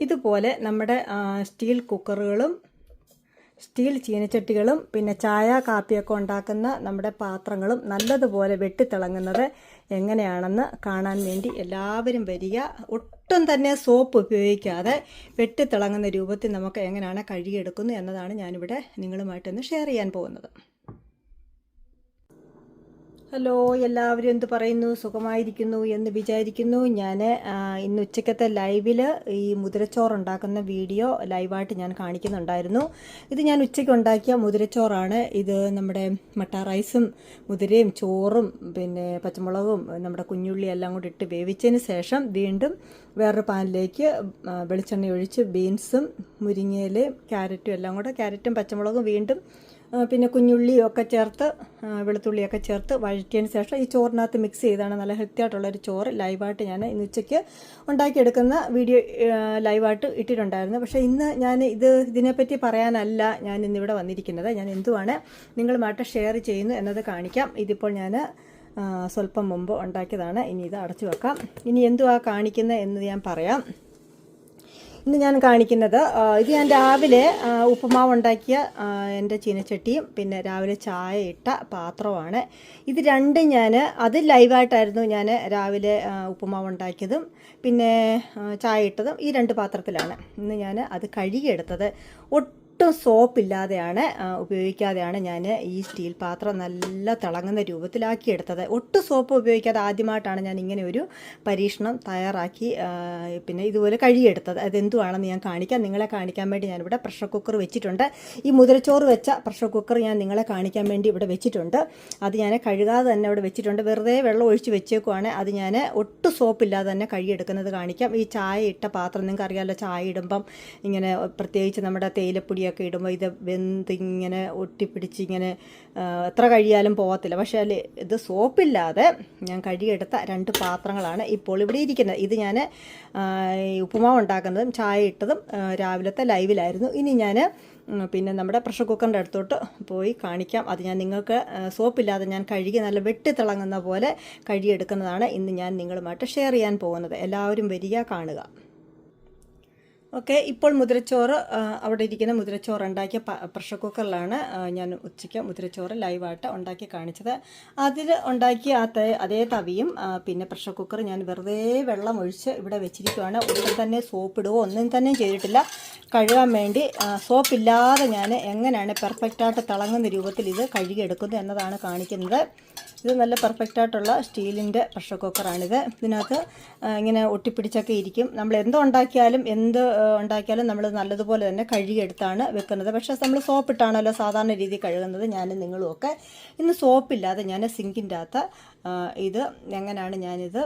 ഇതുപോലെ നമ്മുടെ steel കുക്കറുകളും steel ചീനച്ചട്ടികളും പിന്നെ ചായ കാപ്പിയൊക്കെ ഉണ്ടാക്കുന്ന നമ്മുടെ പാത്രങ്ങളും നല്ലതുപോലെ വെട്ടിത്തിളങ്ങുന്നത് എങ്ങനെയാണെന്ന് കാണാൻ വേണ്ടി എല്ലാവരും വരിക. ഒട്ടും തന്നെ സോപ്പ് ഉപയോഗിക്കാതെ വെട്ടിത്തിളങ്ങുന്ന രൂപത്തിൽ നമുക്ക് എങ്ങനെയാണ് കഴുകിയെടുക്കുന്നത് എന്നതാണ് ഞാനിവിടെ നിങ്ങളുമായിട്ടൊന്ന് ഷെയർ ചെയ്യാൻ പോകുന്നത്. ഹലോ എല്ലാവരും എന്ത് പറയുന്നു? സുഖമായിരിക്കുന്നു എന്ന് വിചാരിക്കുന്നു. ഞാൻ ഇന്ന് ഉച്ചക്കത്തെ ലൈവിൽ ഈ മുതിരച്ചോറ് ഉണ്ടാക്കുന്ന വീഡിയോ ലൈവായിട്ട് ഞാൻ കാണിക്കുന്നുണ്ടായിരുന്നു. ഇത് ഞാൻ ഉച്ചയ്ക്ക് ഉണ്ടാക്കിയ മുതിരച്ചോറാണ്. ഇത് നമ്മുടെ മട്ട റൈസും മുതിരയും ചോറും പിന്നെ പച്ചമുളകും നമ്മുടെ കുഞ്ഞുള്ളി എല്ലാം കൂടി ഇട്ട് വേവിച്ചതിന് ശേഷം വീണ്ടും വേറൊരു പാനിലേക്ക് വെളിച്ചെണ്ണ ഒഴിച്ച് ബീൻസും മുരിങ്ങയിലയും ക്യാരറ്റും എല്ലാം കൂടെ ക്യാരറ്റും പച്ചമുളകും വീണ്ടും പിന്നെ കുഞ്ഞുള്ളിയൊക്കെ ചേർത്ത് വെളുത്തുള്ളിയൊക്കെ ചേർത്ത് വഴറ്റിയതിന് ശേഷം ഈ ചോറിനകത്ത് മിക്സ് ചെയ്താണ് നല്ല ഹെൽത്തി ആയിട്ടുള്ളൊരു ചോറ് ലൈവായിട്ട് ഞാൻ ഇന്ന് ഉച്ചയ്ക്ക് ഉണ്ടാക്കിയെടുക്കുന്ന വീഡിയോ ലൈവായിട്ട് ഇട്ടിട്ടുണ്ടായിരുന്നു. പക്ഷേ ഇന്ന് ഞാൻ ഇത് ഇതിനെപ്പറ്റി പറയാനല്ല ഞാൻ ഇന്നിവിടെ വന്നിരിക്കുന്നത്. ഞാൻ എന്തുവാണ് നിങ്ങളുമായിട്ട് ഷെയർ ചെയ്യുന്നു എന്നത് കാണിക്കാം. ഇതിപ്പോൾ ഞാൻ സ്വല്പം മുമ്പ് ഉണ്ടാക്കിയതാണ്. ഇനി ഇത് അടച്ചു വെക്കാം. ഇനി എന്തുവാ കാണിക്കുന്നത് എന്ന് ഞാൻ പറയാം. ഇന്ന് ഞാൻ കാണിക്കുന്നത് ഇത് ഞാൻ രാവിലെ ഉപ്പുമാവ് ഉണ്ടാക്കിയ എന്റെ ചീനച്ചട്ടിയും പിന്നെ രാവിലെ ചായ ഇട്ട പാത്രവുമാണ് ഇത് രണ്ടും ഞാൻ അത് ലൈവായിട്ടായിരുന്നു ഞാൻ രാവിലെ ഉപ്പുമാവ് ഉണ്ടാക്കിയതും പിന്നെ ചായ ഇട്ടതും ഈ രണ്ട് പാത്രത്തിലാണ്. ഇന്ന് ഞാൻ അത് കഴുകിയെടുത്തത്. ഒട്ടും സോപ്പില്ലാതെയാണ് ഇല്ലാതെയാണ് ഉപയോഗിക്കാതെയാണ് ഞാൻ ഈ സ്റ്റീൽ പാത്രം നല്ല തിളങ്ങുന്ന രൂപത്തിലാക്കിയെടുത്തത് ഒട്ടും സോപ്പ് ഉപയോഗിക്കാതെ ആദ്യമായിട്ടാണ് ഞാൻ ഇങ്ങനെ ഒരു പരീക്ഷണം തയ്യാറാക്കി പിന്നെ ഇതുപോലെ കഴുകിയെടുത്തത്. അതെന്തുവാണെന്ന് ഞാൻ കാണിക്കാം. നിങ്ങളെ കാണിക്കാൻ വേണ്ടി ഞാനിവിടെ പ്രഷർ കുക്കർ വെച്ചിട്ടുണ്ട്. ഈ മുതിരച്ചോറ് വെച്ച പ്രഷർ കുക്കർ ഞാൻ നിങ്ങളെ കാണിക്കാൻ വേണ്ടി ഇവിടെ വെച്ചിട്ടുണ്ട്. അത് ഞാൻ കഴുകാതെ തന്നെ ഇവിടെ വെച്ചിട്ടുണ്ട്. വെറുതെ വെള്ളം ഒഴിച്ച് വെച്ചേക്കുവാണ്. അത് ഞാൻ ഒട്ടും സോപ്പില്ലാതെ തന്നെ കഴുകിയെടുക്കുന്നത് കാണിക്കാം. ഈ ചായ ഇട്ട പാത്രം നിങ്ങൾക്ക് അറിയാമല്ലോ ചായ ഇടുമ്പം ഇങ്ങനെ പ്രത്യേകിച്ച് നമ്മുടെ തേയിലപ്പൊടിയൊക്കെ ഇടുമ്പോൾ ഇത് വെന്ത് ഇങ്ങനെ ഒട്ടിപ്പിടിച്ച് ഇങ്ങനെ എത്ര കഴിയാലും പോകത്തില്ല പക്ഷേ അതിൽ ഇത് സോപ്പില്ലാതെ ഞാൻ കഴുകിയെടുത്ത രണ്ട് പാത്രങ്ങളാണ് ഇപ്പോൾ ഇവിടെ ഇരിക്കുന്നത്. ഇത് ഞാൻ ഉപ്പുമാവ് ഉണ്ടാക്കുന്നതും ചായ ഇട്ടതും രാവിലത്തെ ലൈവിലായിരുന്നു. ഇനി ഞാൻ പിന്നെ നമ്മുടെ പ്രഷർ കുക്കറിന്റെ അടുത്തോട്ട് പോയി കാണിക്കാം. അത് ഞാൻ നിങ്ങൾക്ക് സോപ്പില്ലാതെ ഞാൻ കഴുകി നല്ല വെട്ടിത്തിളങ്ങുന്ന പോലെ കഴുകിയെടുക്കുന്നതാണ് ഇന്ന് ഞാൻ നിങ്ങളുമായിട്ട് ഷെയർ ചെയ്യാൻ പോകുന്നത്. എല്ലാവരും വരിക കാണുക. ഓക്കെ ഇപ്പോൾ മുതിരച്ചോറ് അവിടെ ഇരിക്കുന്ന മുതിരച്ചോറ് ഉണ്ടാക്കിയ പ്രഷർ കുക്കറിലാണ് ഞാൻ ഉച്ചയ്ക്ക് മുതിരച്ചോറ് ലൈവായിട്ട് ഉണ്ടാക്കി കാണിച്ചത്. അതിൽ ഉണ്ടാക്കിയ അതേ തവിയും പിന്നെ പ്രഷർ കുക്കർ ഞാൻ വെറുതെ വെള്ളം ഒഴിച്ച് ഇവിടെ വെച്ചിരിക്കുകയാണ് ഒന്നും തന്നെ സോപ്പ് ഇടുകയോ ഒന്നും തന്നെ ചെയ്തിട്ടില്ല. കഴുകാൻ വേണ്ടി സോപ്പ് സോപ്പില്ലാതെ ഞാൻ എങ്ങനെയാണ് പെർഫെക്റ്റായിട്ട് തിളങ്ങുന്ന രൂപത്തിൽ ഇത് കഴുകിയെടുക്കുന്നത് എന്നതാണ് കാണിക്കുന്നത്. ഇത് നല്ല പെർഫെക്റ്റ് ആയിട്ടുള്ള സ്റ്റീലിന്റെ പ്രഷർ കുക്കറാണിത് ഇതിനകത്ത് ഇങ്ങനെ ഒട്ടിപ്പിടിച്ചൊക്കെ ഇരിക്കും. നമ്മൾ എന്തോ ഉണ്ടാക്കിയാലും എന്ത് ഉണ്ടാക്കിയാലും നമ്മൾ നല്ലതുപോലെ തന്നെ കഴുകിയെടുത്താണ് വെക്കുന്നത്. പക്ഷേ നമ്മൾ സോപ്പിട്ടാണല്ലോ സാധാരണ രീതിയിൽ കഴുകുന്നത് ഞാനും നിങ്ങളും ഒക്കെ. ഇന്ന് സോപ്പില്ലാതെ ഞാൻ സിങ്കിന്റെ അകത്ത് ഇത് എങ്ങനെയാണ് ഞാനിത്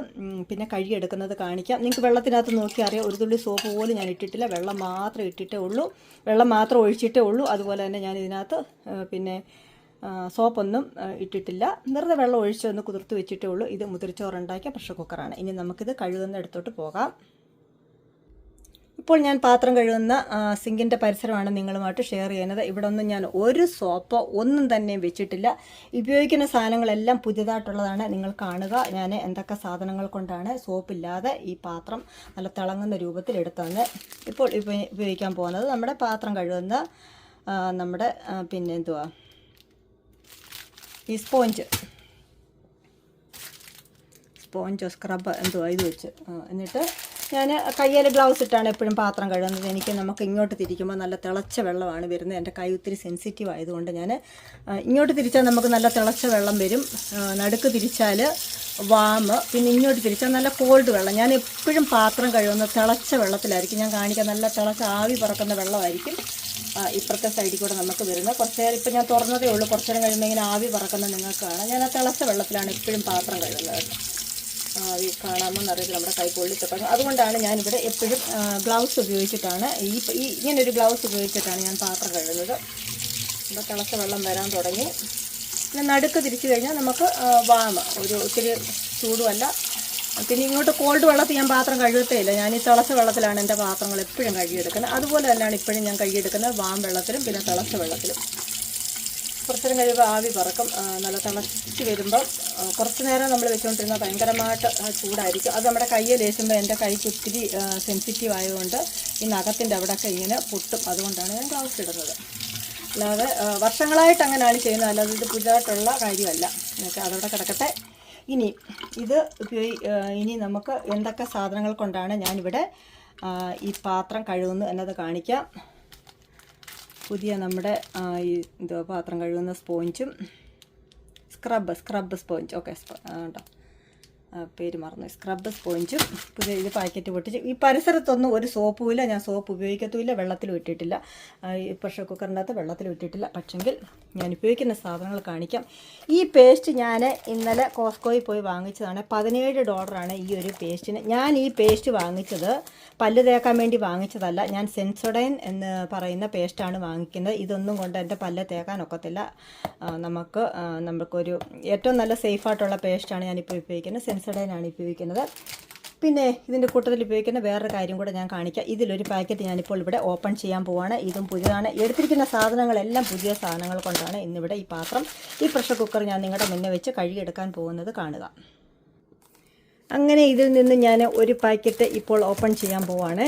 പിന്നെ കഴുകിയെടുക്കുന്നത് കാണിക്കാം. നിങ്ങൾക്ക് വെള്ളത്തിനകത്ത് നോക്കി അറിയാം ഒരു തുള്ളി സോപ്പ് പോലും ഞാൻ ഇട്ടിട്ടില്ല. വെള്ളം മാത്രം ഇട്ടിട്ടേ ഉള്ളൂ. വെള്ളം മാത്രം ഒഴിച്ചിട്ടേ ഉള്ളൂ. അതുപോലെ തന്നെ ഞാൻ ഇതിനകത്ത് പിന്നെ സോപ്പൊന്നും ഇട്ടിട്ടില്ല. വെറുതെ വെള്ളം ഒഴിച്ച് ഒന്ന് കുതിർത്ത് വെച്ചിട്ടേ ഉള്ളൂ. ഇത് മുതിരിച്ചോറുണ്ടാക്കിയ പ്രഷർ കുക്കറാണ്. ഇനി നമുക്കിത് കഴുകുന്ന എടുത്തോട്ട് പോകാം. ഇപ്പോൾ ഞാൻ പാത്രം കഴുകുന്ന സിങ്കിന്റെ പരിസരമാണ് നിങ്ങളുമായിട്ട് ഷെയർ ചെയ്യുന്നത്. ഇവിടെ ഒന്നും ഞാൻ ഒരു സോപ്പോ ഒന്നും തന്നെ വെച്ചിട്ടില്ല. ഉപയോഗിക്കുന്ന സാധനങ്ങളെല്ലാം പുതിയതായിട്ടുള്ളതാണ്. നിങ്ങൾ കാണുക. ഞാൻ എന്തൊക്കെ സാധനങ്ങൾ കൊണ്ടാണ് സോപ്പില്ലാതെ ഈ പാത്രം നല്ല തിളങ്ങുന്ന രൂപത്തിൽ എടുത്തതെന്ന് ഇപ്പോൾ ഉപയോഗിക്കാൻ പോകുന്നത്. നമ്മുടെ പാത്രം കഴുകുന്ന നമ്മുടെ പിന്നെ എന്തുവാ? ഈ സ്പോഞ്ച്. സ്പോഞ്ചോ സ്ക്രബ് എന്തോ ഇത് വെച്ച് എന്നിട്ട് ഞാൻ കയ്യിൽ ഗ്ലൗസ് ഇട്ടാണ് എപ്പോഴും പാത്രം കഴുകുന്നത്. എനിക്ക് നമുക്ക് ഇങ്ങോട്ട് തിരിക്കുമ്പോൾ നല്ല തിളച്ച വെള്ളമാണ് വരുന്നത്. എന്റെ കൈ ഒത്തിരി സെൻസിറ്റീവ് ആയതുകൊണ്ട് ഞാൻ ഇങ്ങോട്ട് തിരിച്ചാൽ നമുക്ക് നല്ല തിളച്ച വെള്ളം വരും. നടുക്ക് തിരിച്ചാൽ വാമ് പിന്നെ ഇങ്ങോട്ട് തിരിച്ചാൽ നല്ല കോൾഡ് വെള്ളം. ഞാൻ എപ്പോഴും പാത്രം കഴുകുന്ന തിളച്ച വെള്ളത്തിലായിരിക്കും. ഞാൻ കാണിക്കാൻ നല്ല തിളച്ച ആവി പറക്കുന്ന വെള്ളമായിരിക്കും ഇപ്പുറത്തെ സൈഡിൽ കൂടെ നമുക്ക് വരുന്നത്. കുറച്ച് നേരം ഇപ്പം ഞാൻ തുറന്നതേ ഉള്ളൂ. കുറച്ച് നേരം കഴിയുമ്പോൾ ഇങ്ങനെ ആവി പറക്കുന്നത് നിങ്ങൾക്ക് കാണാം ഞാൻ ആ തിളച്ച വെള്ളത്തിലാണ് എപ്പോഴും പാത്രം കഴുകുന്നത്. കാണാമോ എന്നറിയില്ല നമ്മുടെ കൈപ്പൊള്ളി പൊള്ളിത്തൊക്കെ അതുകൊണ്ടാണ് ഞാനിവിടെ എപ്പോഴും ഗ്ലൗസ് ഉപയോഗിച്ചിട്ടാണ് ഈ ഇങ്ങനൊരു ഗ്ലൗസ് ഉപയോഗിച്ചിട്ടാണ് ഞാൻ പാത്രം കഴുകുന്നത്. ഇവിടെ തിളച്ച വെള്ളം വരാൻ തുടങ്ങി. പിന്നെ നടുക്ക് തിരിച്ചു കഴിഞ്ഞാൽ നമുക്ക് വാമ ഒരു ഒത്തിരി ചൂടുമല്ല. പിന്നെ ഇങ്ങോട്ട് കോൾഡ് വെള്ളത്തിൽ ഞാൻ പാത്രം കഴുകത്തേ ഇല്ല. ഞാൻ ഈ തിളച്ച വെള്ളത്തിലാണ് എന്റെ പാത്രങ്ങൾ എപ്പോഴും കഴുകിയെടുക്കുന്നത്. അതുപോലെ തന്നെയാണ് ഇപ്പോഴും ഞാൻ കഴുകിയെടുക്കുന്നത് വാം വെള്ളത്തിലും പിന്നെ തിളച്ച വെള്ളത്തിലും. കുറച്ച് നേരം കഴിയുമ്പോൾ ആവി പറക്കും. നല്ല തിളച്ച് വരുമ്പം കുറച്ച് നേരം നമ്മൾ വെച്ചുകൊണ്ടിരുന്നാൽ ഭയങ്കരമായിട്ട് ചൂടായിരിക്കും. അത് നമ്മുടെ കയ്യിൽ ലേശുമ്പോൾ എന്റെ കൈക്ക് ഒത്തിരി സെൻസിറ്റീവ് ആയതുകൊണ്ട് ഈ നഖത്തിന്റെ അവിടെയൊക്കെ ഇങ്ങനെ പൊട്ടും. അതുകൊണ്ടാണ് ഞാൻ ഗ്ലൗസ് ഇടുന്നത്. അല്ലാതെ വർഷങ്ങളായിട്ട് അങ്ങനെയാണ് ചെയ്യുന്നത്. അല്ലാതെ ഇത് പുതിയതായിട്ടുള്ള കാര്യമല്ല. എന്നൊക്കെ അതവിടെ കിടക്കട്ടെ. ഇനി ഇത് ഇനി നമുക്ക് എന്തൊക്കെ സാധനങ്ങൾ കൊണ്ടാണ് ഞാനിവിടെ ഈ പാത്രം കഴുകുന്നു എന്നത് കാണിക്കാം. പുതിയ നമ്മുടെ ഈ എന്തോ പാത്രം കഴുകുന്ന സ്പോഞ്ചും സ്ക്രബ് സ്ക്രബ് സ്പോഞ്ച്. ഓക്കെ ആ, പേര് മറന്നു. സ്ക്രബ് സ്പോഞ്ചും പുതിയ ഇത് പാക്കറ്റ് പൊട്ടിച്ച്. ഈ പരിസരത്തൊന്നും ഒരു സോപ്പുമില്ല ഞാൻ സോപ്പ് ഉപയോഗിക്കത്തുമില്ല. വെള്ളത്തിൽ ഇട്ടിട്ടില്ല. ഈ പ്രഷർ കുക്കറിന്റെ അകത്ത് വെള്ളത്തിൽ ഇട്ടിട്ടില്ല. പക്ഷെങ്കിൽ ഞാൻ ഉപയോഗിക്കുന്ന സാധനങ്ങൾ കാണിക്കാം. ഈ പേസ്റ്റ് ഞാൻ ഇന്നലെ കോസ്കോയിൽ പോയി വാങ്ങിച്ചതാണ്. പതിനേഴ് ഡോളറാണ് ഈ ഒരു പേസ്റ്റിന് ഞാൻ ഈ പേസ്റ്റ് വാങ്ങിച്ചത് പല്ല് തേക്കാൻ വേണ്ടി വാങ്ങിച്ചതല്ല. ഞാൻ സെൻസോഡൈൻ എന്ന് പറയുന്ന പേസ്റ്റാണ് വാങ്ങിക്കുന്നത്. ഇതൊന്നും കൊണ്ട് എന്റെ പല്ല് തേക്കാൻ ഒക്കത്തില്ല. നമുക്ക് നമുക്കൊരു ഏറ്റവും നല്ല സേഫായിട്ടുള്ള പേസ്റ്റാണ് ഞാനിപ്പോൾ ഉപയോഗിക്കുന്നത്. സെൻസോഡൈൻ ആണ് ഉപയോഗിക്കുന്നത് പിന്നെ ഇതിന്റെ കൂട്ടത്തിൽ ഉപയോഗിക്കുന്ന വേറൊരു കാര്യം കൂടെ ഞാൻ കാണിക്കാം. ഇതിലൊരു പാക്കറ്റ് ഞാനിപ്പോൾ ഇവിടെ ഓപ്പൺ ചെയ്യാൻ പോവാണ്. ഇതും പുതിയതാണ്. എടുത്തിരിക്കുന്ന സാധനങ്ങളെല്ലാം പുതിയ സാധനങ്ങൾ കൊണ്ടാണ് ഇന്നിവിടെ ഈ പാത്രം. ഈ പ്രഷർ കുക്കർ ഞാൻ നിങ്ങളുടെ മുന്നേ വെച്ച് കഴുകിയെടുക്കാൻ പോകുന്നത് കാണുക. അങ്ങനെ ഇതിൽ നിന്ന് ഞാൻ ഒരു പാക്കറ്റ് ഇപ്പോൾ ഓപ്പൺ ചെയ്യാൻ പോവാണ്.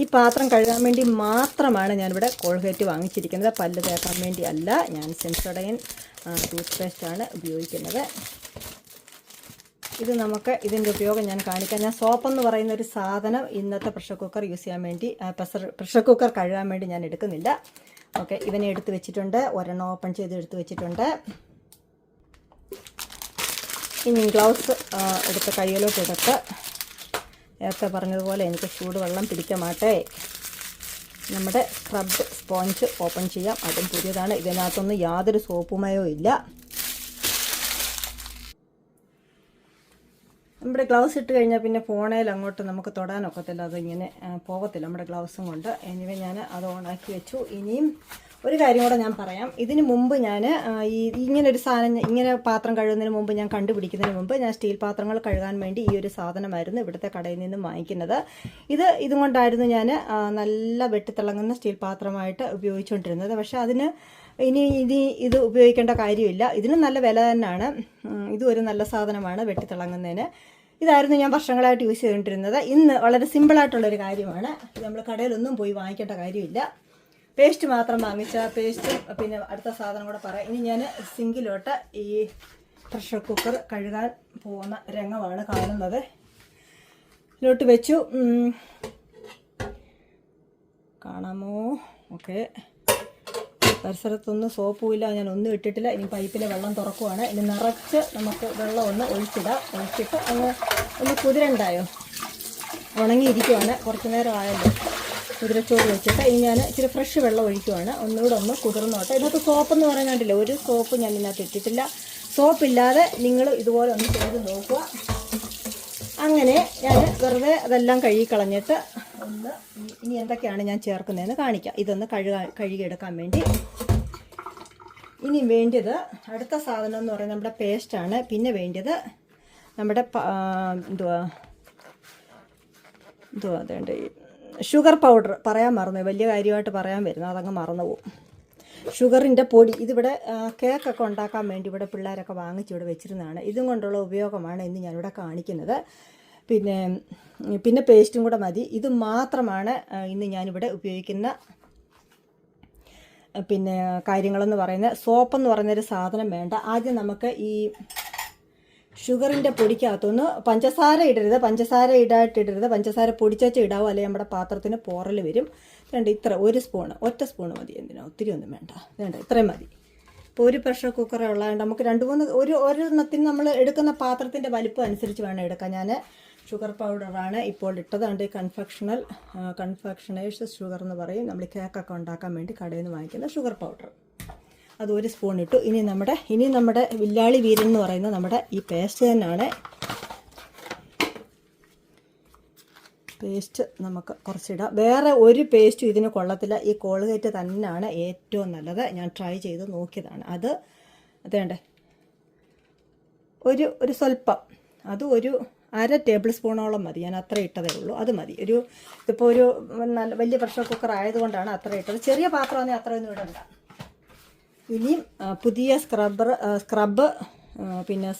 ഈ പാത്രം കഴുകാൻ വേണ്ടി മാത്രമാണ് ഞാനിവിടെ കോൾഗേറ്റ് വാങ്ങിച്ചിരിക്കുന്നത്. പല്ല് തേക്കാൻ വേണ്ടി അല്ല ഞാൻ സെൻസോഡൈൻ ടൂത്ത് പേസ്റ്റാണ് ഉപയോഗിക്കുന്നത്. ഇത് നമുക്ക് ഇതിന്റെ ഉപയോഗം ഞാൻ കാണിക്കാം. ഞാൻ സോപ്പ് എന്ന് പറയുന്ന ഒരു സാധനം ഇന്നത്തെ പ്രഷർ കുക്കർ യൂസ് ചെയ്യാൻ വേണ്ടി പ്രഷർ പ്രഷർ കുക്കർ കഴുകാൻ വേണ്ടി ഞാൻ എടുക്കുന്നില്ല. ഓക്കെ ഇവനെ എടുത്ത് വെച്ചിട്ടുണ്ട്. ഒരെണ്ണം ഓപ്പൺ ചെയ്ത് എടുത്ത് വെച്ചിട്ടുണ്ട്. ഇനി ഗ്ലൗസ് എടുത്ത് കയ്യിലോട്ട് എടുത്ത് നേരത്തെ പറഞ്ഞതുപോലെ എനിക്ക് ചൂടുവെള്ളം പിടിക്കമാട്ടെ. നമ്മുടെ സ്ക്രബ് സ്പോഞ്ച് ഓപ്പൺ ചെയ്യാം. അതും പുതിയതാണ്. ഇതിനകത്തൊന്നും യാതൊരു സോപ്പുമയോ ഇല്ല. നമ്മുടെ ഗ്ലൗസ് ഇട്ട് കഴിഞ്ഞാൽ പിന്നെ ഫോണേൽ അങ്ങോട്ട് നമുക്ക് തൊടാനൊക്കത്തില്ല അതിങ്ങനെ പോകത്തില്ല നമ്മുടെ ഗ്ലൗസും കൊണ്ട്. എനിവേ ഞാൻ അത് ഓണാക്കി വെച്ചു. ഇനിയും ഒരു കാര്യം കൂടെ ഞാൻ പറയാം. ഇതിന് മുമ്പ് ഞാൻ ഈ ഇങ്ങനെ ഒരു സാധനം ഇങ്ങനെ പാത്രം കഴുകുന്നതിന് മുമ്പ് ഞാൻ കണ്ടുപിടിക്കുന്നതിന് മുമ്പ് ഞാൻ സ്റ്റീൽ പാത്രങ്ങൾ കഴുകാൻ വേണ്ടി ഈ ഒരു സാധനമായിരുന്നു ഇവിടുത്തെ കടയിൽ നിന്ന് വാങ്ങിക്കുന്നത്. ഇത് ഇതും കൊണ്ടായിരുന്നു ഞാൻ നല്ല വെട്ടിത്തിളങ്ങുന്ന സ്റ്റീൽ പാത്രമായിട്ട് ഉപയോഗിച്ചുകൊണ്ടിരുന്നത്. പക്ഷെ അതിന് ഇനി ഇനി ഇത് ഉപയോഗിക്കേണ്ട കാര്യമില്ല. ഇതിനും നല്ല വില തന്നെയാണ് ഇതും ഒരു നല്ല സാധനമാണ് വെട്ടിത്തിളങ്ങുന്നതിന്. ഇതായിരുന്നു ഞാൻ വർഷങ്ങളായിട്ട് യൂസ് ചെയ്തുകൊണ്ടിരുന്നത്. ഇന്ന് വളരെ സിമ്പിളായിട്ടുള്ളൊരു കാര്യമാണ്. നമ്മൾ കടയിലൊന്നും പോയി വാങ്ങിക്കേണ്ട കാര്യമില്ല. പേസ്റ്റ് മാത്രം വാങ്ങിച്ച പേസ്റ്റും പിന്നെ അടുത്ത സാധനം കൂടെ പറയാം. ഇനി ഞാൻ സിങ്കിലോട്ട് ഈ പ്രഷർ കുക്കർ കഴുകാൻ പോകുന്ന രംഗമാണ് കാണുന്നത്. ഇതിലോട്ട് വെച്ചു. കാണാമോ? ഓക്കെ. പരിസരത്തൊന്നും സോപ്പും ഇല്ല ഞാൻ ഒന്നും ഇട്ടിട്ടില്ല. ഇനി പൈപ്പിലെ വെള്ളം തുറക്കുവാണ്. ഇനി നിറച്ച് നമുക്ക് വെള്ളം ഒന്ന് ഒഴിച്ചിടാം. ഒഴിച്ചിട്ട് അങ്ങ് ഒന്ന് കുതിരണ്ടായോ? ഉണങ്ങിയിരിക്കുവാണ്. കുറച്ച് നേരം ആയല്ലോ. കുതിരച്ചോറ് വെച്ചിട്ട് ഇനി ഞാൻ ഇച്ചിരി ഫ്രഷ് വെള്ളം ഒഴിക്കുവാണ്. ഒന്നുകൂടെ ഒന്ന് കുതിർന്നോട്ടെ. ഇതിനകത്ത് സോപ്പ് എന്ന് പറയാൻ കണ്ടില്ല ഒരു സോപ്പ് ഞാൻ ഇതിനകത്ത് ഇട്ടിട്ടില്ല. സോപ്പില്ലാതെ നിങ്ങൾ ഇതുപോലെ ഒന്ന് ചെയ്ത് നോക്കുക. അങ്ങനെ ഞാൻ വെറുതെ അതെല്ലാം കഴുകി കളഞ്ഞിട്ട് ഒന്ന് ഇനി- എന്തൊക്കെയാണ് ഞാൻ ചേർക്കുന്നതെന്ന് കാണിക്കാം. ഇതൊന്ന് കഴുക കഴുകിയെടുക്കാൻ വേണ്ടി. ഇനി വേണ്ടത് അടുത്ത സാധനം എന്ന് പറയുന്നത് നമ്മുടെ പേസ്റ്റാണ് പിന്നെ വേണ്ടത് നമ്മുടെ എന്തുവാ എന്തുവാ അതേണ്ട ഈ ഷുഗർ പൗഡർ പറയാൻ മറന്നു വലിയ കാര്യമായിട്ട് പറയാൻ വരുന്നു. അതങ്ങ് മറന്നു പോകും ഷുഗറിന്റെ പൊടി ഇതിവിടെ കേക്കൊക്കെ ഉണ്ടാക്കാൻ വേണ്ടി ഇവിടെ പിള്ളേരൊക്കെ വാങ്ങിച്ചിവിടെ വെച്ചിരുന്നതാണ്. ഇതും കൊണ്ടുള്ള ഉപയോഗമാണ് ഇന്ന് ഞാനിവിടെ കാണിക്കുന്നത്. പിന്നെ പിന്നെ പേസ്റ്റും കൂടെ മതി. ഇത് മാത്രമാണ് ഇന്ന് ഞാനിവിടെ ഉപയോഗിക്കുന്ന പിന്നെ കാര്യങ്ങളെന്ന് പറയുന്നത് സോപ്പെന്ന് പറയുന്നൊരു സാധനം വേണ്ട. ആദ്യം നമുക്ക് ഈ ഷുഗറിന്റെ പൊടിക്കകത്തുനിന്ന് പഞ്ചസാര ഇടരുത്. പഞ്ചസാര ഇടായിട്ടിടരുത് പഞ്ചസാര പൊടിച്ചാച്ച ഇടാവോ? അല്ലെങ്കിൽ നമ്മുടെ പാത്രത്തിന് പോറൽ വരും. വേണ്ട ഇത്ര ഒരു സ്പൂണ്. ഒറ്റ സ്പൂണ് മതി എന്തിനാ? ഒത്തിരി ഒന്നും വേണ്ട. വേണ്ട ഇത്രയും മതി. ഇപ്പോൾ ഒരു പ്രഷർ കുക്കർ ഉള്ളതുകൊണ്ട് നമുക്ക് രണ്ട് മൂന്ന് ഒരു ഒരെണ്ണത്തിന് നമ്മൾ എടുക്കുന്ന പാത്രത്തിന്റെ വലിപ്പം അനുസരിച്ച് വേണം എടുക്കാൻ. ഞാൻ ഷുഗർ പൗഡറാണ് ഇപ്പോൾ ഇട്ടതാണ്ട് കൺഫെക്ഷണൽ കൺഫെക്ഷനേഴ്സ് ഷുഗർ എന്ന് പറയും. നമ്മൾ കേക്കൊക്കെ ഉണ്ടാക്കാൻ വേണ്ടി കടയിൽ നിന്ന് വാങ്ങിക്കുന്ന ഷുഗർ പൗഡർ. അത് ഒരു സ്പൂൺ ഇട്ടു. ഇനി നമ്മുടെ ഇനി നമ്മുടെ വില്ലാളി വീരൻ എന്ന് പറയുന്ന നമ്മുടെ ഈ പേസ്റ്റ് തന്നെയാണ്. പേസ്റ്റ് നമുക്ക് കുറച്ചിടാം. വേറെ ഒരു പേസ്റ്റും ഇതിന് കൊള്ളത്തില്ല. ഈ കോൾഗേറ്റ് തന്നെയാണ് ഏറ്റവും നല്ലത്. ഞാൻ ട്രൈ ചെയ്ത് നോക്കിയതാണ്. അത് അതേണ്ടേ ഒരു ഒരു സ്വല്പം. അത് ഒരു അര ടേബിൾ സ്പൂണോളം മതി. ഞാൻ അത്ര ഇട്ടതേ ഉള്ളൂ. അത് മതി. ഒരു ഇതിപ്പോൾ ഒരു നല്ല വലിയ പ്രഷർ കുക്കർ ആയതുകൊണ്ടാണ് അത്ര ഇട്ടത്. ചെറിയ പാത്രമാണെങ്കിൽ അത്രയൊന്നും ഇടണ്ട. ഇനിയും പുതിയ സ്ക്രബ്ബർ സ്ക്രബ് പിന്നെ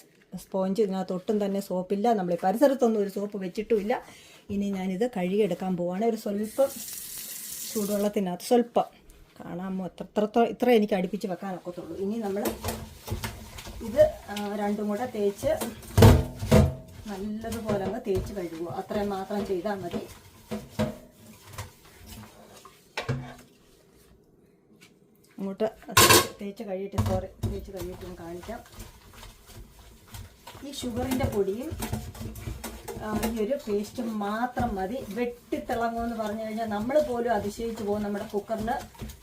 സ്പോഞ്ച് ഇതിനകത്ത് ഒട്ടും തന്നെ സോപ്പില്ല. നമ്മൾ പരിസരത്തൊന്നും ഒരു സോപ്പ് വെച്ചിട്ടുമില്ല. ഇനി ഞാനിത് കഴുകിയെടുക്കാൻ പോവാണ്. ഒരു സ്വല്പം ചൂടുവെള്ളത്തിനകത്ത് സ്വല്പം. കാണാമോ എത്ര എത്ര ഇത്ര എനിക്ക് അടുപ്പിച്ച് വെക്കാൻ ഒക്കത്തുള്ളൂ. ഇനി നമ്മൾ ഇത് രണ്ടും കൂടെ തേച്ച് നല്ലതുപോലെ അങ്ങ് തേച്ച് കഴുകുക. അത്രയും മാത്രം ചെയ്താൽ മതി. അങ്ങോട്ട് തേച്ച് കഴിയിട്ട് സോറി തേച്ച് കഴിയിട്ട് കാണിക്കാം. ഈ ഷുഗറിന്റെ പൊടിയും ഈ ഒരു പേസ്റ്റ് മാത്രം മതി. വെട്ടിത്തിളങ്ങുമെന്ന് പറഞ്ഞു കഴിഞ്ഞാൽ നമ്മൾ പോലും അതിശയിച്ചു പോകും. നമ്മുടെ കുക്കറിന്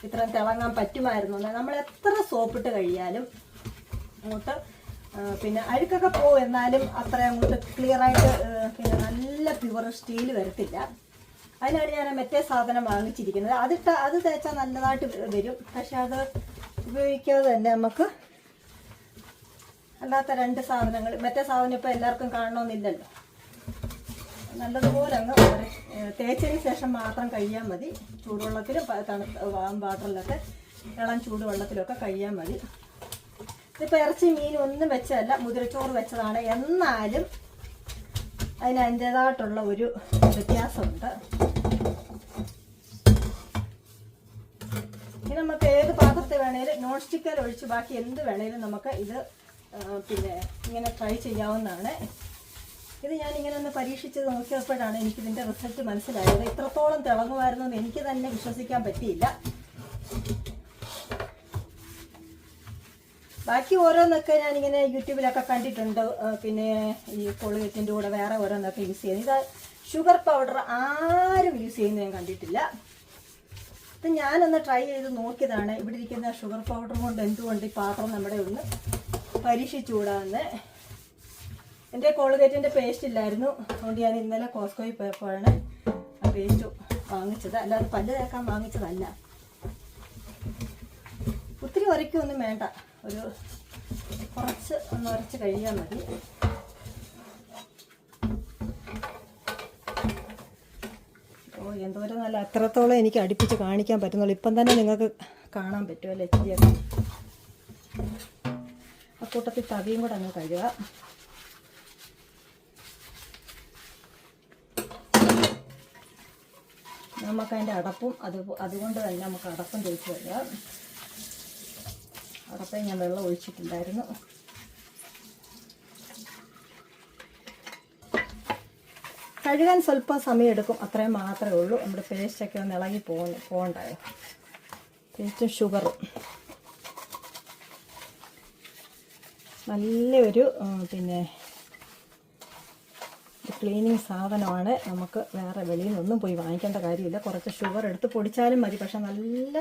ഇത്രയും തിളങ്ങാൻ പറ്റുമായിരുന്നു. നമ്മൾ എത്ര സോപ്പിട്ട് കഴിയാലും അങ്ങോട്ട് പിന്നെ അഴുക്കൊക്കെ പോകും എന്നാലും അത്ര അങ്ങോട്ട് ക്ലിയർ ആയിട്ട് പിന്നെ നല്ല പ്യുവർ സ്റ്റീൽ വരത്തില്ല. അതിനാണ് ഞാൻ മറ്റേ സാധനം വാങ്ങിച്ചിരിക്കുന്നത്. അതിട്ട അത് തേച്ചാൽ നല്ലതായിട്ട് വരും. പക്ഷെ അത് ഉപയോഗിക്കാതെ തന്നെ നമുക്ക് അല്ലാത്ത രണ്ട് സാധനങ്ങൾ മറ്റേ സാധനം ഇപ്പം എല്ലാവർക്കും കാണണമെന്നില്ലല്ലോ നല്ലതുപോലെ അങ്ങ് തേച്ചതിന് ശേഷം മാത്രം കഴിയാൻ മതി. ചൂടുവെള്ളത്തിലും തണുത്ത വാട്ടറിലൊക്കെ ഇളം ചൂടുവെള്ളത്തിലൊക്കെ കഴിയാൻ മതി. ഇതിപ്പോൾ ഇറച്ചി മീൻ ഒന്നും വെച്ചതല്ല മുതിരച്ചോറ് വെച്ചതാണ്. എന്നാലും അതിന് അതിന്റേതായിട്ടുള്ള ഒരു വ്യത്യാസമുണ്ട്. ഇനി നമുക്ക് ഏത് പാത്രത്തിൽ വേണേലും നോൺ സ്റ്റിക്കൽ ഒഴിച്ച് ബാക്കി എന്ത് വേണേലും നമുക്ക് ഇത് പിന്നെ ഇങ്ങനെ ട്രൈ ചെയ്യാവുന്നതാണ്. ഇത് ഞാൻ ഇങ്ങനെ ഒന്ന് പരീക്ഷിച്ച് നോക്കിയപ്പോഴാണ് എനിക്ക് ഇതിന്റെ റിസൾട്ട് മനസ്സിലായത്. ഇത്രത്തോളം തിളങ്ങുമായിരുന്നു എന്ന് എനിക്ക് തന്നെ വിശ്വസിക്കാൻ പറ്റിയില്ല. ബാക്കി ഓരോന്നൊക്കെ ഞാനിങ്ങനെ യൂട്യൂബിലൊക്കെ കണ്ടിട്ടുണ്ട്. പിന്നെ ഈ കോളിഗേറ്റിന്റെ കൂടെ വേറെ ഓരോന്നൊക്കെ യൂസ് ചെയ്യുന്നത്. ഇത് ഷുഗർ പൗഡർ ആരും യൂസ് ചെയ്യുന്നത് ഞാൻ കണ്ടിട്ടില്ല. ഇത് ഞാനൊന്ന് ട്രൈ ചെയ്ത് നോക്കിയതാണ്. ഇവിടെ ഇരിക്കുന്ന ഷുഗർ പൗഡർ കൊണ്ട് എന്തുകൊണ്ട് ഈ പാത്രം നമ്മുടെ ഒന്ന് പരീക്ഷിച്ചുകൂടാന്ന് എന്റെ കോൾഗേറ്റിന്റെ പേസ്റ്റ് ഇല്ലായിരുന്നു. അതുകൊണ്ട് ഞാൻ ഇന്നലെ കോസ്കോയിൽ പോയപ്പോഴാണ് ആ പേസ്റ്റ് വാങ്ങിച്ചത്. അല്ലാതെ പല്ല് തേക്കാൻ വാങ്ങിച്ചതല്ല. ഒത്തിരി ഉരയ്ക്കൊന്നും വേണ്ട. ഒരു കുറച്ച് ഒന്ന് ഉരച്ച് കഴിയാൽ മതി. ഓ എന്തോരം നല്ല അത്രത്തോളം എനിക്ക് അടുപ്പിച്ച് കാണിക്കാൻ പറ്റുന്നുള്ളൂ. ഇപ്പം തന്നെ നിങ്ങൾക്ക് കാണാൻ പറ്റും അല്ലേ ആ കൂട്ടത്തിൽ തവിയും കൂടെ അങ്ങ് കഴുകുക നമുക്കതിന്റെ അടപ്പും അത് അതുകൊണ്ട് തന്നെ നമുക്ക് അടപ്പും തേച്ച് കഴുകാം. അടപ്പേ ഞാൻ വെള്ളം ഒഴിച്ചിട്ടുണ്ടായിരുന്നു. കഴുകാൻ സ്വല്പം സമയം എടുക്കും അത്രയും മാത്രമേ ഉള്ളൂ. നമ്മുടെ പേസ്റ്റൊക്കെ ഒന്ന് ഇളകി പോകുന്നു പോകണ്ടായോ പേസ്റ്റും ഷുഗറും നല്ലൊരു പിന്നെ ക്ലീനിങ് സാധനമാണ്. നമുക്ക് വേറെ വെളിയിൽ നിന്നൊന്നും പോയി വാങ്ങിക്കേണ്ട കാര്യമില്ല. കുറച്ച് ഷുഗർ എടുത്ത് പൊടിച്ചാലും മതി. പക്ഷെ നല്ല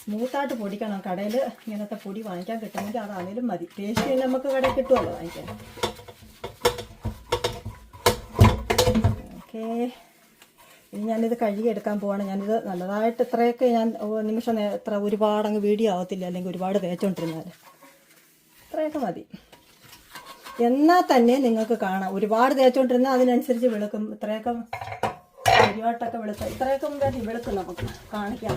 സ്മൂത്തായിട്ട് പൊടിക്കണം. കടയിൽ ഇങ്ങനത്തെ പൊടി വാങ്ങിക്കാൻ കിട്ടുമെങ്കിൽ അതാണേലും മതി. ടേസ്റ്റ് തന്നെ നമുക്ക് കടയിൽ കിട്ടുമല്ലോ വാങ്ങിക്കാൻ. ഓക്കേ ഇനി ഞാനിത് കഴുകിയെടുക്കാൻ പോവാണ്. ഞാനിത് നല്ലതായിട്ട് ഇത്രയൊക്കെ ഞാൻ നിമിഷം നേരത്ര ഒരുപാട് അങ്ങ് വീഡിയോ ആവത്തില്ല. അല്ലെങ്കിൽ ഒരുപാട് തേച്ചോണ്ടിരുന്നാൽ ഇത്രയൊക്കെ മതി. എന്നാൽ തന്നെ നിങ്ങൾക്ക് കാണാം. ഒരുപാട് തേച്ചോണ്ടിരുന്നാൽ അതിനനുസരിച്ച് വെളുക്കും. ഇത്രയൊക്കെ ഒരുപാട്ടൊക്കെ വെളുത്ത ഇത്രയൊക്കെ മതി വെളുക്കും നമുക്ക് കാണിക്കാം.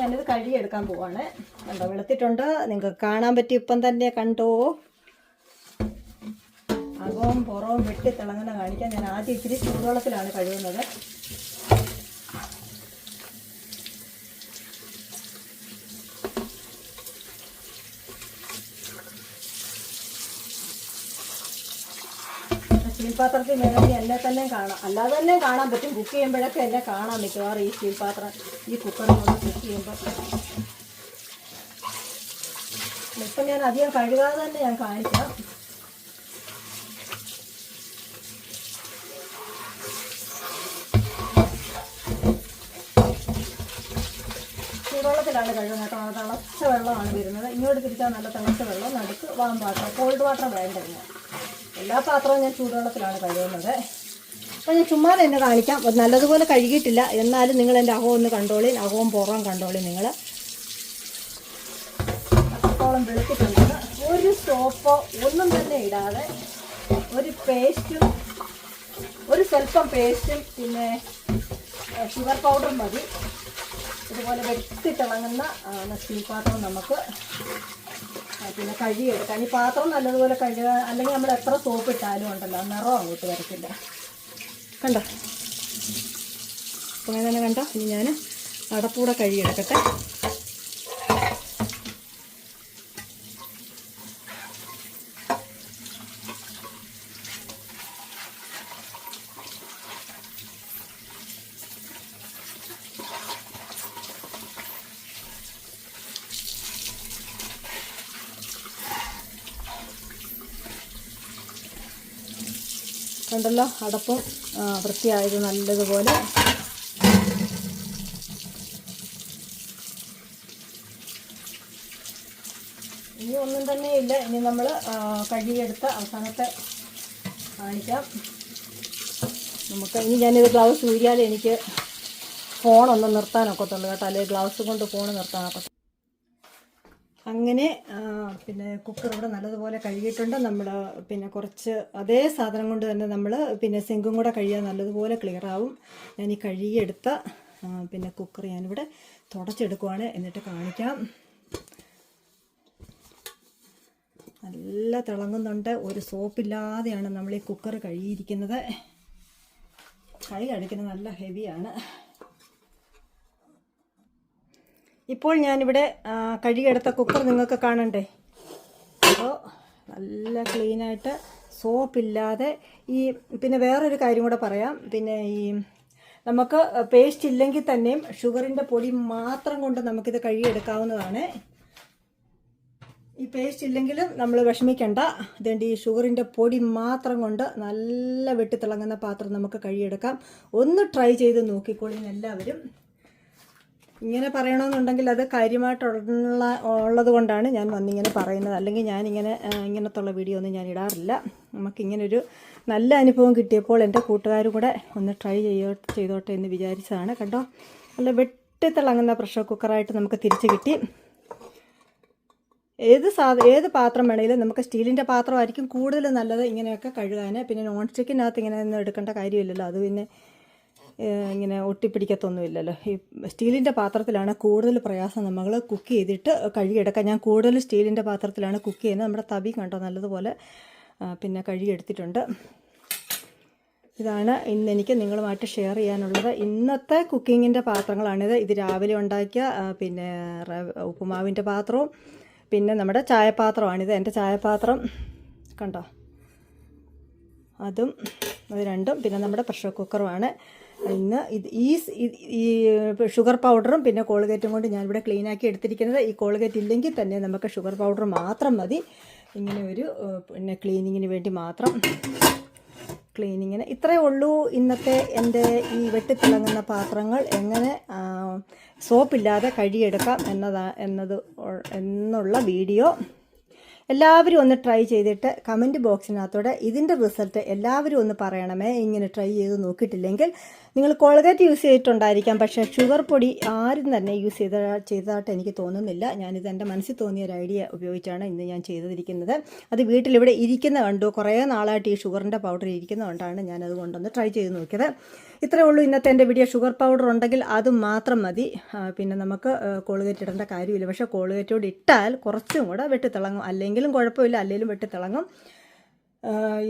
ഞാനിത് കഴുകിയെടുക്കാൻ പോവാണ്. കണ്ടോ വെളുത്തിട്ടുണ്ട്. നിങ്ങൾക്ക് കാണാൻ പറ്റി ഇപ്പം തന്നെ കണ്ടോ? അകവും പുറവും വെട്ടി തിളങ്ങുന്ന കാണിക്കാൻ ഞാൻ ആദ്യം ഇത്തിരി ചൂടുവെള്ളത്തിലാണ് കഴുകുന്നത്. സ്റ്റീൽ പാത്രത്തിൽ വേണമെങ്കിൽ എന്നെ തന്നെ കാണാം. അല്ലാതെ തന്നെ കാണാൻ പറ്റും. കുക്ക് ചെയ്യുമ്പോഴൊക്കെ എന്നെ കാണാൻ മിക്കവാറും ഈ സ്റ്റീൽ പാത്രം ഈ കുക്കറിൽ കൊണ്ട് കുക്ക് ചെയ്യുമ്പോൾ ഇപ്പം ഞാൻ അധികം കഴുകാതെ തന്നെ ഞാൻ കാണിക്കാം. ചൂടുവെള്ളത്തിലാണ് കഴുകുന്നത് കേട്ടോ. തിളച്ച വെള്ളമാണ് വരുന്നത്. ഇങ്ങോട്ട് തിരിച്ചാൽ നല്ല തിളച്ച വെള്ളം നടുക്ക് വാം വാട്ടർ കോൾഡ് വാട്ടർ വേണ്ടിരുന്നു എല്ലാ പാത്രവും ഞാൻ ചൂടുവെള്ളത്തിലാണ് കഴുകുന്നത്. അപ്പോൾ ഞാൻ ചുമ്മാ തന്നെ കാണിക്കാം. നല്ലതുപോലെ കഴുകിയിട്ടില്ല. എന്നാലും നിങ്ങൾ എന്റെ അകവും ഒന്ന് കണ്ടോളി. അകവും പുറവും കണ്ടോളി നിങ്ങൾ അത്രത്തോളം വെളുത്തിട്ടുണ്ട്. ഒരു സോപ്പോ ഒന്നും തന്നെ ഇടാതെ ഒരു പേസ്റ്റും ഒരു സ്വല്പം പേസ്റ്റും പിന്നെ ഷുഗർ പൗഡർ മതി. ഇതുപോലെ വെട്ടി തിളങ്ങുന്ന ആ, സ്റ്റീൽ പാത്രം നമുക്ക് പിന്നെ കഴുകിയെടുക്കാൻ ഈ പാത്രം നല്ലതുപോലെ കഴുകുക അല്ലെങ്കിൽ നമ്മൾ എത്ര സോപ്പ് ഇട്ടാലും ഉണ്ടല്ലോ നിറം അങ്ങോട്ട് വരത്തില്ല. കണ്ടോ? അപ്പോൾ അങ്ങനെ കണ്ടോ? ഇനി ഞാൻ അടപ്പൂടെ കഴുകിയെടുക്കട്ടെ. കണ്ടല്ലോ അടപ്പും വൃത്തിയായത് നല്ലതുപോലെ. ഇനി ഒന്നും തന്നെ ഇല്ല. ഇനി നമ്മൾ കഴുകിയെടുത്ത അവസാനത്തെ കാണിക്കാം. നമുക്ക് ഇനി ഞാനിത് ഗ്ലൗസ് ഊരിയാലേ എനിക്ക് ഫോണൊന്ന് നിർത്താനൊക്കത്തുള്ളൂ കേട്ടോ. അല്ലെങ്കിൽ ഗ്ലൗസ് കൊണ്ട് ഫോൺ നിർത്താനൊക്കത്തുള്ളൂ. അങ്ങനെ പിന്നെ കുക്കർ ഇവിടെ നല്ലതുപോലെ കഴുകിയിട്ടുണ്ട്. നമ്മൾ പിന്നെ കുറച്ച് അതേ സാധനം കൊണ്ട് തന്നെ നമ്മൾ പിന്നെ സിങ്കും കൂടെ കഴുകിയാൽ നല്ലതുപോലെ ക്ലിയർ ആവും. ഞാൻ ഈ കഴുകിയെടുത്ത പിന്നെ കുക്കർ ഞാനിവിടെ തുടച്ചെടുക്കുവാണ്. എന്നിട്ട് കാണിക്കാം. നല്ല തിളങ്ങുന്നുണ്ട്. ഒരു സോപ്പില്ലാതെയാണ് നമ്മൾ ഈ കുക്കർ കഴുകിയിരിക്കുന്നത്. കൈ അടിക്കുന്നത് നല്ല ഹെവിയാണ് ഇപ്പോൾ ഞാനിവിടെ കഴുകിയെടുത്ത കുക്കർ നിങ്ങൾക്ക് കാണണ്ടേ? അപ്പോൾ നല്ല ക്ലീനായിട്ട് സോപ്പില്ലാതെ ഈ പിന്നെ വേറൊരു കാര്യം കൂടെ പറയാം. പിന്നെ ഈ നമുക്ക് പേസ്റ്റ് ഇല്ലെങ്കിൽ തന്നെയും ഷുഗറിന്റെ പൊടി മാത്രം കൊണ്ട് നമുക്കിത് കഴുകിയെടുക്കാവുന്നതാണ്. ഈ പേസ്റ്റ് ഇല്ലെങ്കിലും നമ്മൾ വിഷമിക്കേണ്ട. അതുകൊണ്ട് ഈ ഷുഗറിന്റെ പൊടി മാത്രം കൊണ്ട് നല്ല വെട്ടിത്തിളങ്ങുന്ന പാത്രം നമുക്ക് കഴുകിയെടുക്കാം. ഒന്ന് ട്രൈ ചെയ്ത് നോക്കിക്കോളി എല്ലാവരും. ഇങ്ങനെ പറയണമെന്നുണ്ടെങ്കിൽ അത് കാര്യമായിട്ടുള്ള ഉള്ളത് കൊണ്ടാണ് ഞാൻ വന്നിങ്ങനെ പറയുന്നത്. അല്ലെങ്കിൽ ഞാനിങ്ങനെ ഇങ്ങനത്തെ ഇങ്ങനത്തുള്ള വീഡിയോ ഒന്നും ഞാൻ ഇടാറില്ല. നമുക്കിങ്ങനൊരു നല്ല അനുഭവം കിട്ടിയപ്പോൾ എന്റെ കൂട്ടുകാരും കൂടെ ഒന്ന് ട്രൈ ചെയ്യോ ചെയ്തോട്ടെ എന്ന് വിചാരിച്ചതാണ്. കണ്ടോ? നല്ല വെട്ടിത്തിളങ്ങുന്ന പ്രഷർ കുക്കറായിട്ട് നമുക്ക് തിരിച്ച് കിട്ടി. ഏത് സാധ ഏത് പാത്രം വേണമെങ്കിലും നമുക്ക് സ്റ്റീലിന്റെ പാത്രമായിരിക്കും കൂടുതൽ നല്ലത് ഇങ്ങനെയൊക്കെ കഴുകാൻ. പിന്നെ നോൺ സ്റ്റിക്കിനകത്ത് ഇങ്ങനെ ഒന്നും എടുക്കേണ്ട കാര്യമില്ലല്ലോ. അത് പിന്നെ ഇങ്ങനെ ഒട്ടിപ്പിടിക്കത്തൊന്നുമില്ലല്ലോ. ഈ സ്റ്റീലിന്റെ പാത്രത്തിലാണ് കൂടുതൽ പ്രയാസം നമ്മൾ കുക്ക് ചെയ്തിട്ട് കഴുകിയെടുക്കുക ഞാൻ കൂടുതൽ സ്റ്റീലിന്റെ പാത്രത്തിലാണ് കുക്ക് ചെയ്യുന്നത്. നമ്മുടെ തവി കണ്ടോ? നല്ലതുപോലെ പിന്നെ കഴുകിയെടുത്തിട്ടുണ്ട്. ഇതാണ് ഇന്ന് എനിക്ക് നിങ്ങളുമായിട്ട് ഷെയർ ചെയ്യാനുള്ളത്. ഇന്നത്തെ കുക്കിങ്ങിന്റെ പാത്രങ്ങളാണിത്. ഇത് രാവിലെ ഉണ്ടാക്കിയ പിന്നെ ഉപ്പുമാവിന്റെ പാത്രവും പിന്നെ നമ്മുടെ ചായപാത്രമാണിത്. എന്റെ ചായപാത്രം കണ്ടോ? അതും അത് രണ്ടും പിന്നെ നമ്മുടെ പ്രഷർ കുക്കറുമാണ്. ഇന്ന് ഇത് ഈ ഷുഗർ പൗഡറും പിന്നെ കോൾഗേറ്റും കൊണ്ട് ഞാനിവിടെ ക്ലീനാക്കി എടുത്തിരിക്കുന്നത്. ഈ കോൾഗേറ്റ് ഇല്ലെങ്കിൽ തന്നെ നമുക്ക് ഷുഗർ പൗഡർ മാത്രം മതി. ഇങ്ങനെ ഒരു പിന്നെ ക്ലീനിങ്ങിന് വേണ്ടി മാത്രം ക്ലീനിങ്ങിന് ഇത്രയേ ഉള്ളൂ. ഇന്നത്തെ എന്റെ ഈ വെട്ടിത്തിളങ്ങുന്ന പാത്രങ്ങൾ എങ്ങനെ സോപ്പില്ലാതെ കഴുകിയെടുക്കാം എന്നതാ എന്നത് എന്നുള്ള വീഡിയോ എല്ലാവരും ഒന്ന് ട്രൈ ചെയ്തിട്ട് കമന്റ് ബോക്സിനകത്തോടെ ഇതിന്റെ റിസൾട്ട് എല്ലാവരും ഒന്ന് പറയണമേ. ഇങ്ങനെ ട്രൈ ചെയ്ത് നോക്കിയിട്ടില്ലെങ്കിൽ നിങ്ങൾ കോൾഗേറ്റ് യൂസ് ചെയ്തിട്ടുണ്ടായിരിക്കാം പക്ഷേ ഷുഗർ പൊടി ആരും തന്നെ യൂസ് ചെയ്ത ചെയ്തതായിട്ട് എനിക്ക് തോന്നുന്നില്ല. ഞാനിത് എന്റെ മനസ്സിൽ തോന്നിയ ഒരു ഐഡിയ ഉപയോഗിച്ചാണ് ഇന്ന് ഞാൻ ചെയ്തിരിക്കുന്നത് അത് വീട്ടിലിവിടെ ഇരിക്കുന്ന കണ്ടു കുറേ നാളായിട്ട് ഈ ഷുഗറിന്റെ പൗഡർ ഇരിക്കുന്നതുകൊണ്ടാണ് ഞാനത് കൊണ്ടൊന്ന് ട്രൈ ചെയ്ത് നോക്കിയത്. ഇത്രേ ഉള്ളൂ ഇന്നത്തെ എന്റെ വീഡിയോ. ഷുഗർ പൗഡർ ഉണ്ടെങ്കിൽ അത് മാത്രം മതി. പിന്നെ നമുക്ക് കോളുകേറ്റ് ഇടേണ്ട കാര്യമില്ല. പക്ഷേ കോളുകേറ്റോട് ഇട്ടാൽ കുറച്ചും കൂടെ വെട്ടിത്തിളങ്ങും. അല്ലെങ്കിലും കുഴപ്പമില്ല അല്ലെങ്കിലും വെട്ടിത്തിളങ്ങും.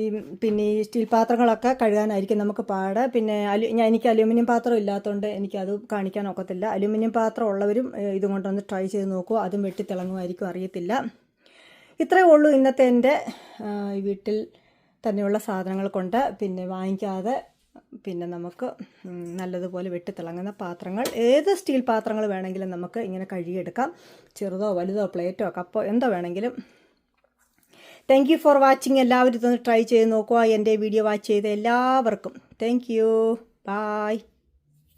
ഈ പിന്നെ ഈ സ്റ്റീൽ പാത്രങ്ങളൊക്കെ കഴുകാനായിരിക്കും നമുക്ക് പാട്. പിന്നെ അലു ഞാൻ എനിക്ക് അലുമിനിയം പാത്രം ഇല്ലാത്തതുകൊണ്ട് എനിക്കത് കാണിക്കാൻ ഒക്കത്തില്ല. അലുമിനിയം പാത്രം ഉള്ളവരും ഇതും കൊണ്ടൊന്ന് ട്രൈ ചെയ്ത് നോക്കുക അതും വെട്ടിത്തിളങ്ങുമായിരിക്കും അറിയത്തില്ല. ഇത്രയേ ഉള്ളൂ ഇന്നത്തെ എന്റെ വീട്ടിൽ തന്നെയുള്ള സാധനങ്ങൾ കൊണ്ട്. പിന്നെ വാങ്ങിക്കാതെ പിന്നെ നമുക്ക് നല്ലതുപോലെ വെട്ടിത്തിളങ്ങുന്ന പാത്രങ്ങൾ. ഏത് സ്റ്റീൽ പാത്രങ്ങൾ വേണമെങ്കിലും നമുക്ക് ഇങ്ങനെ കഴുകിയെടുക്കാം. ചെറുതോ വലുതോ പ്ലേറ്റോ കപ്പോ എന്തോ വേണമെങ്കിലും താങ്ക് യു ഫോർ വാച്ചിങ് എല്ലാവരും ഇതൊന്ന് ട്രൈ ചെയ്ത് നോക്കുക. എന്റെ വീഡിയോ വാച്ച് ചെയ്ത എല്ലാവർക്കും. Thank you bye